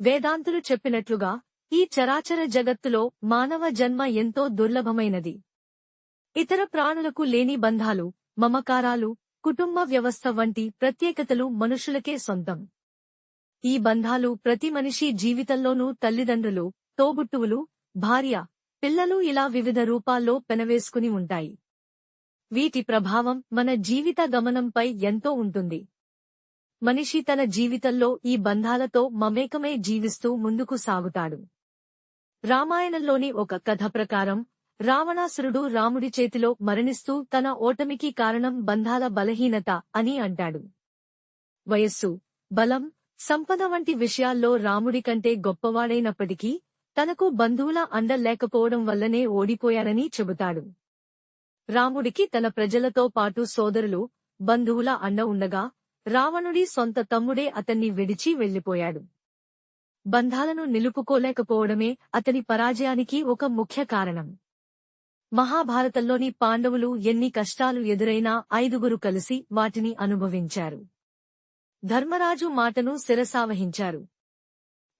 వేదాంతులు చెప్పినట్లుగా ఈ చరాచర జగత్తులో మానవ జన్మ ఎంతో దుర్లభమైనది. ఇతర ప్రాణులకు లేని బంధాలు మమకారాలు కుటుంబ వ్యవస్థ వంటి ప్రత్యేకతలు మనుషులకే సొంతం. ఈ బంధాలు ప్రతి మనిషి జీవితంలోనూ తల్లిదండ్రులు తోబుట్టువులు భార్య పిల్లలు ఇలా వివిధ రూపాల్లో పెనవేసుకుని ఉంటాయి. వీటి ప్రభావం మన జీవిత గమనంపై ఎంతో ఉంటుంది. మనిషి తన జీవితంలో ఈ బంధాలతో మమేకమై జీవిస్తూ ముందుకు సాగుతాడు. రామాయణంలోని ఒక కథ ప్రకారం రావణాసురుడు రాముడి చేతిలో మరణిస్తూ తన ఓటమికి కారణం బంధాల బలహీనత అని అంటాడు. వయస్సు బలం సంపద వంటి విషయాల్లో రాముడి కంటే గొప్పవాడైనప్పటికీ తనకు బంధువుల అండ లేకపోవడం వల్లనే ఓడిపోయారని చెబుతాడు. రాముడికి తన ప్రజలతో పాటు సోదరులు బంధువుల అండ ఉండగా రావణుడి సొంత తమ్ముడే అతన్ని విడిచి వెళ్ళిపోయాడు బంధాలను నిలుపుకోలేకపోవడమే అతని పరాజయానికి ఒక ముఖ్య కారణం. మహాభారతంలోని పాండవులు ఎన్ని కష్టాలు ఎదురైనా ఐదుగురు కలిసి వాటిని అనుభవించారు. ధర్మరాజు మాటను శిరసావహించారు.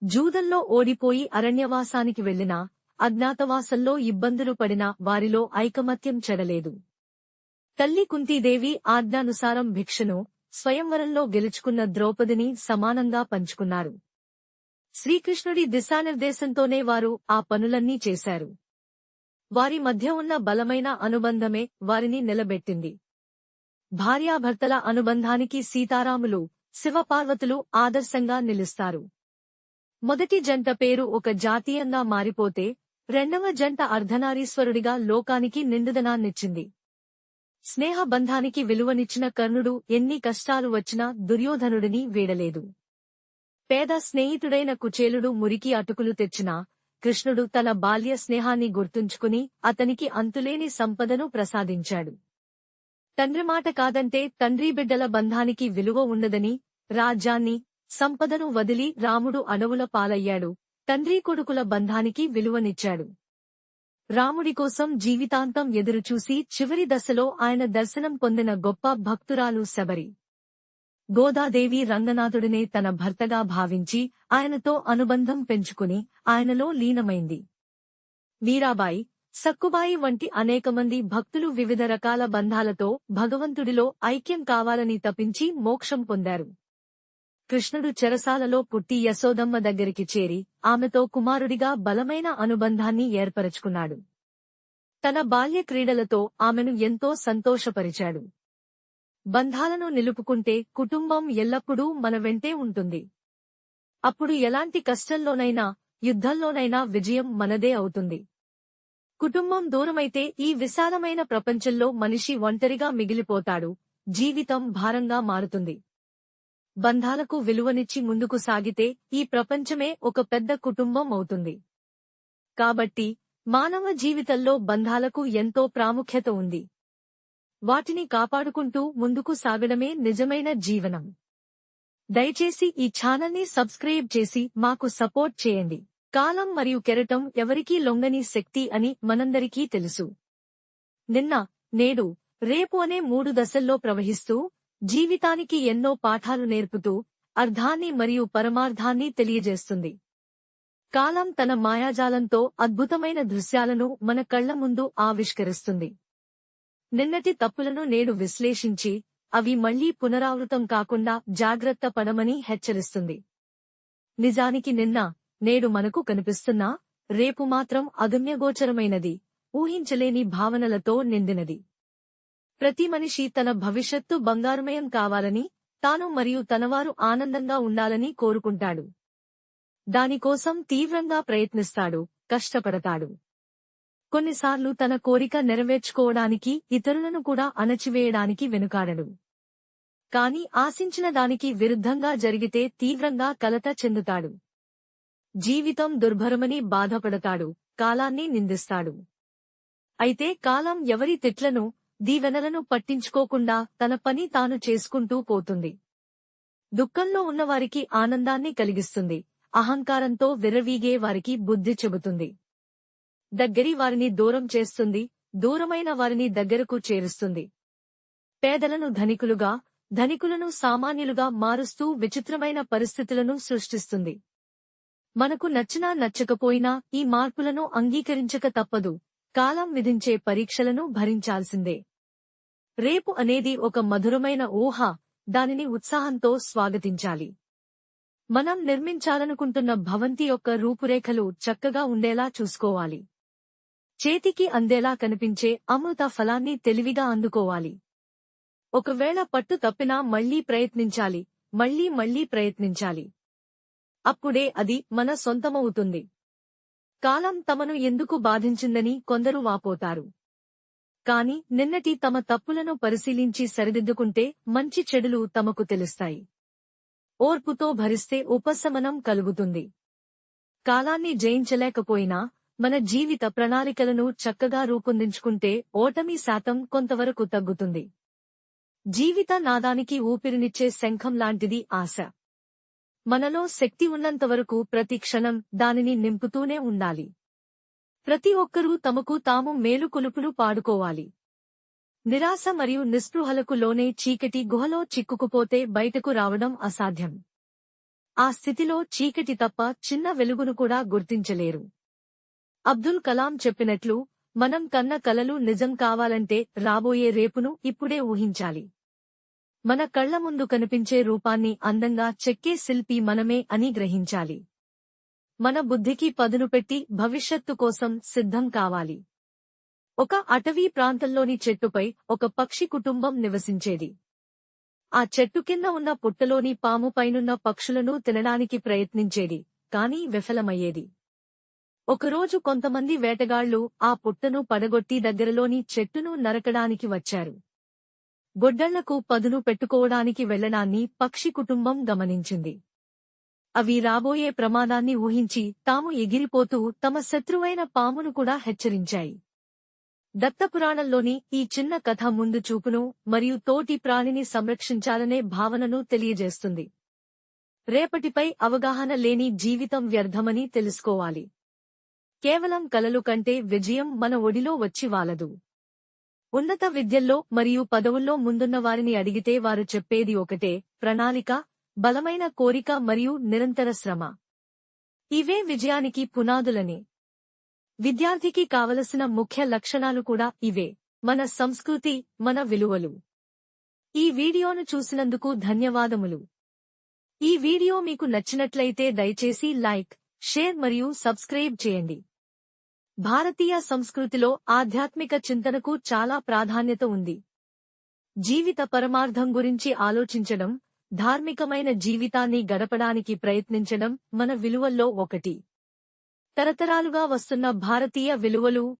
జూదంలో ఓడిపోయి అరణ్యవాసానికి వెళ్ళినా అజ్ఞాతవాసంలో ఇబ్బందులు పడినా వారిలో ఐకమత్యం చెడలేదు. తల్లి కుంతీదేవి ఆజ్ఞానుసారం భిక్షను స్వయంవరంలో గెలుచుకున్న ద్రౌపదిని సమానంగా పంచుకున్నారు. శ్రీకృష్ణుడి దిశానిర్దేశంతోనే వారు ఆ పనులన్నీ చేశారు. వారి మధ్య ఉన్న బలమైన అనుబంధమే వారిని నిలబెట్టింది. భార్యాభర్తల అనుబంధానికి సీతారాములు శివపార్వతులు ఆదర్శంగా నిలుస్తారు. మొదటి జంట పేరు ఒక జాతీయంగా మారిపోతే రెండవ జంట అర్ధనారీశ్వరుడిగా లోకానికి నిండుదనాన్నిచ్చింది స్నేహబంధానికి విలువనిచ్చిన కర్ణుడు ఎన్ని కష్టాలు వచ్చినా దుర్యోధనుడిని వీడలేదు. పేద స్నేహితుడైన కుచేలుడు మురికి అటుకులు తెచ్చినా కృష్ణుడు తన బాల్య స్నేహాన్ని గుర్తుంచుకుని అతనికి అంతులేని సంపదను ప్రసాదించాడు. తండ్రి మాట కాదంటే తండ్రి బిడ్డల బంధానికి విలువ ఉండదని రాజ్యాన్ని సంపదను వదిలి రాముడు అడవుల పాలయ్యాడు తండ్రి కొడుకుల బంధానికి విలువనిచ్చాడు. రాముడి కోసం జీవితాంతం ఎదురుచూసి చివరి దశలో ఆయన దర్శనం పొందిన గొప్ప భక్తురాలు శబరి. గోదాదేవి రంగనాథుడినే తన భర్తగా భావించి ఆయనతో అనుబంధం పెంచుకుని ఆయనలో లీనమైంది. వీరాబాయి సక్కుబాయి వంటి అనేక మంది భక్తులు వివిధ రకాల బంధాలతో భగవంతుడిలో ఐక్యం కావాలని తపించి మోక్షం పొందారు. కృష్ణుడు చెరసాలలో పుట్టి యశోదమ్మ దగ్గరికి చేరి ఆమెతో కుమారుడిగా బలమైన అనుబంధాన్ని ఏర్పరచుకున్నాడు. తన బాల్య క్రీడలతో ఆమెను ఎంతో సంతోషపరిచాడు. బంధాలను నిలుపుకుంటే కుటుంబం ఎల్లప్పుడూ మన వెంటే ఉంటుంది. అప్పుడు ఎలాంటి కష్టంలోనైనా యుద్ధంలోనైనా విజయం మనదే అవుతుంది. కుటుంబం దూరమైతే ఈ విశాలమైన ప్రపంచంలో మనిషి ఒంటరిగా మిగిలిపోతాడు జీవితం భారంగా మారుతుంది. బంధాలకు విలువనిచ్చి ముందుకు సాగితే ఈ ప్రపంచమే ఒక పెద్ద కుటుంబం అవుతుంది. కాబట్టి మానవ జీవితంలో బంధాలకు ఎంతో ప్రాముఖ్యత ఉంది. వాటిని కాపాడుకుంటూ ముందుకు సాగడమే నిజమైన జీవనం. దయచేసి ఈ ఛానల్ని సబ్స్క్రైబ్ చేసి మాకు సపోర్ట్ చేయండి. కాలం మరియు కెరటం ఎవరికీ లొంగని శక్తి అని మనందరికీ తెలుసు. నిన్న నేడు రేపు అనే మూడు దశల్లో ప్రవహిస్తూ జీవితానికి ఎన్నో పాఠాలు నేర్పుతూ అర్థాన్ని మరియు పరమార్థాన్ని తెలియజేస్తుంది. కాలం తన మాయాజాలంతో అద్భుతమైన దృశ్యాలను మన కళ్ళ ముందు ఆవిష్కరిస్తుంది. నిన్నటి తప్పులను నేడు విశ్లేషించి అవి మళ్ళీ పునరావృతం కాకుండా జాగ్రత్త పడమని హెచ్చరిస్తుంది. నిజానికి నిన్న నేడు మనకు కనిపిస్తున్నా రేపు మాత్రం అగమ్యగోచరమైనది ఊహించలేని భావనలతో నిండినది. ప్రతి మనిషి తన భవిష్యత్తు బంగారుమయం కావాలని తాను మరియు తనవారు ఆనందంగా ఉండాలని కోరుకుంటాడు. దానికోసం తీవ్రంగా ప్రయత్నిస్తాడు కష్టపడతాడు. కొన్నిసార్లు తన కోరిక నెరవేర్చుకోవడానికి ఇతరులను కూడా అణచివేయడానికి వెనుకాడడు. కాని ఆశించిన దానికి విరుద్ధంగా జరిగితే తీవ్రంగా కలత చెందుతాడు. జీవితం దుర్భరమని బాధపడతాడు కాలాన్ని నిందిస్తాడు. అయితే కాలం ఎవరి తిట్లను దీవెనలను పట్టించుకోకుండా తన పని తాను చేసుకుంటూ పోతుంది. దుఃఖంలో ఉన్నవారికి ఆనందాన్ని కలిగిస్తుంది. అహంకారంతో విర్రవీగే వారికి బుద్ధి చెబుతుంది. దగ్గరి వారిని దూరం చేస్తుంది. దూరమైన వారిని దగ్గరకు చేరుస్తుంది. పేదలను ధనికులుగా ధనికులను సామాన్యులుగా మారుస్తూ విచిత్రమైన పరిస్థితులను సృష్టిస్తుంది. మనకు నచ్చినా నచ్చకపోయినా ఈ మార్పులను అంగీకరించక తప్పదు. కాలం విధించే పరీక్షలను భరించాల్సిందే. రేపు అనేది ఒక మధురమైన ఊహ దానిని ఉత్సాహంతో స్వాగతించాలి. మనం నిర్మించాలనుకుంటున్న భవంతి యొక్క రూపురేఖలు చక్కగా ఉండేలా చూసుకోవాలి. చేతికి అందేలా కనిపించే అమృత ఫలాన్ని తెలివిగా అందుకోవాలి. ఒకవేళ పట్టు తప్పినా మళ్ళీ ప్రయత్నించాలి మళ్ళీ మళ్ళీ ప్రయత్నించాలి. అప్పుడే అది మన సొంతమవుతుంది. కాలం తమను ఎందుకు బాధించిందని కొందరు వాపోతారు. కాని నిన్నటి తమ తప్పులను పరిశీలించి సరిదిద్దుకుంటే మంచి చెడులు తమకు తెలుస్తాయి. ఓర్పుతో భరిస్తే ఉపశమనం కలుగుతుంది. కాలాన్ని జయించలేకపోయినా మన జీవిత ప్రణాళికలను చక్కగా రూపొందించుకుంటే ఓటమి శాతం కొంతవరకు తగ్గుతుంది. జీవిత నాదానికి ఊపిరినిచ్చే శంఖం లాంటిది ఆశ. మనలో శక్తి ఉన్నంతవరకు ప్రతి క్షణం దానిని నింపుతూనే ఉండాలి. ప్రతి ఒక్కరూ తమకు తాము మేలుకొలుపులు పాడుకోవాలి. నిరాశ మరియు నిస్పృహలకు లోనే చీకటి గుహలో చిక్కుకుపోతే బయటకు రావడం అసాధ్యం. ఆ స్థితిలో చీకటి తప్ప చిన్న వెలుగును కూడా గుర్తించలేరు. అబ్దుల్ కలాం చెప్పినట్లు మనం కన్న కలలు నిజం కావాలంటే రాబోయే రేపును ఇప్పుడే ఊహించాలి. మన కళ్ళ ముందు కనిపించే రూపాన్ని అందంగా చెక్కే శిల్పి మనమే అని గ్రహించాలి. మన బుద్ధికి పదును పెట్టి భవిష్యత్తు కోసం సిద్ధం కావాలి. ఒక అటవీ ప్రాంతంలోని చెట్టుపై ఒక పక్షి కుటుంబం నివసించేది. ఆ చెట్టు కింద ఉన్న పుట్టలోని పాము పైనున్న పక్షులను తినడానికి ప్రయత్నించేది కాని విఫలమయ్యేది. ఒకరోజు కొంతమంది వేటగాళ్ళు ఆ పుట్టను పడగొట్టి దగ్గరలోని చెట్టును నరకడానికి వచ్చారు. గొడ్డళ్ళకు పదును పెట్టుకోవడానికి వెళ్ళడాన్ని పక్షి కుటుంబం గమనించింది. అవి రాబోయే ప్రమాదాన్ని ఊహించి తాము ఎగిరిపోతూ తమ శత్రువైన పామును కూడా హెచ్చరించాయి. దత్తపురాణంలోని ఈ చిన్న కథ ముందు చూపును మరియు తోటి ప్రాణిని సంరక్షించాలనే భావనను తెలియజేస్తుంది. రేపటిపై అవగాహన లేని జీవితం వ్యర్థమని తెలుసుకోవాలి. కేవలం కలలు కంటే విజయం మన ఒడిలో వచ్చి వాలదు. ఉన్నత విద్యల్లో మరియు పదవుల్లో ముందున్న వారిని అడిగితే వారు చెప్పేది ఒకటే ప్రణాళిక బలమైన కోరిక మరియు నిరంతర శ్రమ. ఇవే విజయానికి పునాదులని. విద్యార్థికి కావలసిన ముఖ్య లక్షణాలు కూడా ఇవే. మన సంస్కృతి మన విలువలు. ఈ వీడియోను చూసినందుకు ధన్యవాదములు. ఈ వీడియో మీకు నచ్చినట్లయితే దయచేసి లైక్ షేర్ మరియు సబ్స్క్రైబ్ చేయండి. భారతీయ సంస్కృతిలో ఆధ్యాత్మిక చింతనకు చాలా ప్రాధాన్యత ఉంది. జీవిత పరమార్థం గురించి ఆలోచించడం ధార్మికమైన జీవితాన్ని గడపడానికి ప్రయత్నించడం మన విలువల్లో ఒకటి. తరతరాలుగా వస్తున్న భారతీయ విలువలు